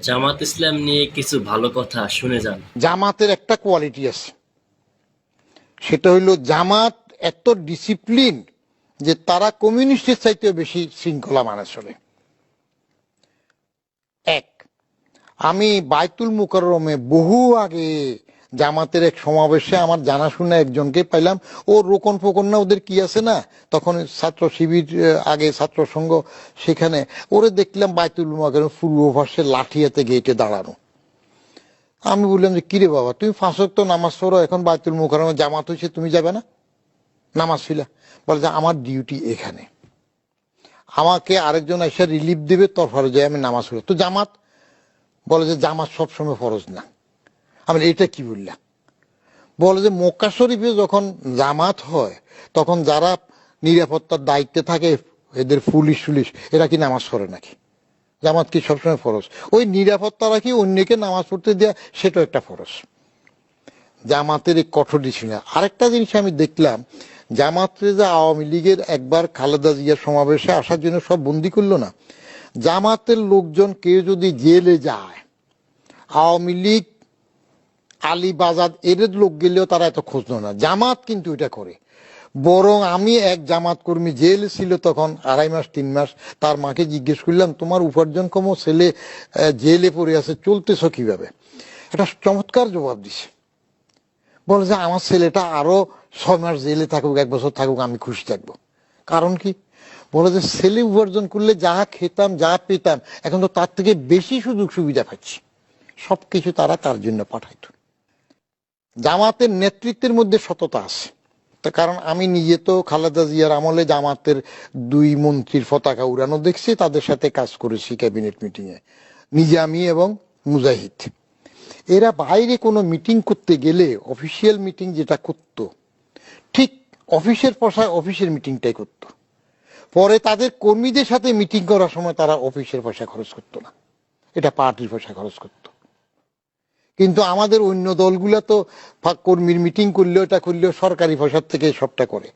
জামাত ইসলাম নিয়ে কিছু ভালো কথা শুনে যান। জামাতের একটা কোয়ালিটি আছে। সেটা হইল জামাত এত ডিসিপ্লিন যে তারা কমিউনিস্টের চাইতেও বেশি শৃঙ্খলা মানে চলে। এক, আমি বাইতুল মুকাররমে বহু আগে জামাতের এক সমাবেশে আমার জানাশোনা একজনকে পাইলাম। ও রোকন ফোকন না, ওদের কি আছে না? তখন ছাত্র শিবির আগে ছাত্র সংঘ সেখানে। ওরে দেখলাম বাইতুল মুকাররম পূর্ব পাশে লাঠি হাতে গেটে দাঁড়ানো। আমি বললাম যে, কিরে বাবা, তুমি পাঁচ ওয়াক্ত নামাজ পড়ো, এখন বাইতুল মুকাররমে জামাত হয়েছে, তুমি যাবে না? নামাজ ফিলা বলে যে, আমার ডিউটি এখানে। আমাকে আরেকজন এসে রিলিফ দেবে, তোর ফরজে আমি নামাজ পড়ি। তো জামাত? বলে যে, জামাত সবসময় ফরজ না। আমি বলি, এটা কি বললাম? বলে যে মক্কা শরীফে যখন জামাত হয় তখন যারা নিরাপত্তার দায়িত্বে থাকে এদের পুলিশ পুলিশ এরা কি নামাজ পড়ে নাকি? জামাত কি সবসময় ফরজ? ওই নিরাপত্তা রাখি অন্যকে নামাজ পড়তে দেওয়া সেটাও একটা ফরজ। জামাতের এই কঠোর ডিসিশন আরেকটা জিনিস আমি দেখলাম জামাতে যে আওয়ামী লীগের একবার খালেদা জিয়ার সমাবেশে আসার জন্য সব বন্দি করল না? জামাতের লোকজন কেউ যদি জেলে যায় আওয়ামী লীগ আলী বাজাদ এদের লোক গেলেও তারা এত খোঁজ না। জামাত কিন্তু এটা করে। বরং আমি এক জামাত কর্মী জেল ছিল তখন, আড়াই মাস, তিন মাস, তার মাকে জিজ্ঞেস করলাম, তোমার উপার্জন কম ছেলে জেলে পড়ে আছে, চলতেছ কীভাবে? একটা চমৎকার জবাব দিছে। বলে যে, আমার ছেলেটা আরও ছয় মাস জেলে থাকুক, এক বছর থাকুক, আমি খুশি থাকব। কারণ কি? বলে যে, ছেলে উপার্জন করলে যা খেতাম, যা পেতাম, এখন তো তার থেকে বেশি সুযোগ সুবিধা পাচ্ছি। সবকিছু তারা তার জন্য পাঠাইতো। জামাতের নেতৃত্বের মধ্যে সততা আছে। কারণ আমি নিজে তো খালেদা জিয়ার আমলে জামাতের দুই মন্ত্রীর পতাকা উড়ানো দেখছি, তাদের সাথে কাজ করেছি ক্যাবিনেট মিটিং এ নিজামি এবং মুজাহিদ। এরা বাইরে কোনো মিটিং করতে গেলে অফিসিয়াল মিটিং যেটা করত, ঠিক অফিসের পয়সায় অফিসের মিটিংটাই করত। পরে তাদের কর্মীদের সাথে মিটিং করার সময় তারা অফিসের পয়সা খরচ করতো না। এটা পার্টির পয়সা খরচ করতো। কিন্তু আমাদের অন্য দলগুলো তো কর্মীর মিটিং করলেও এটা করলেও সরকারি ভাষার থেকে সবটা করে।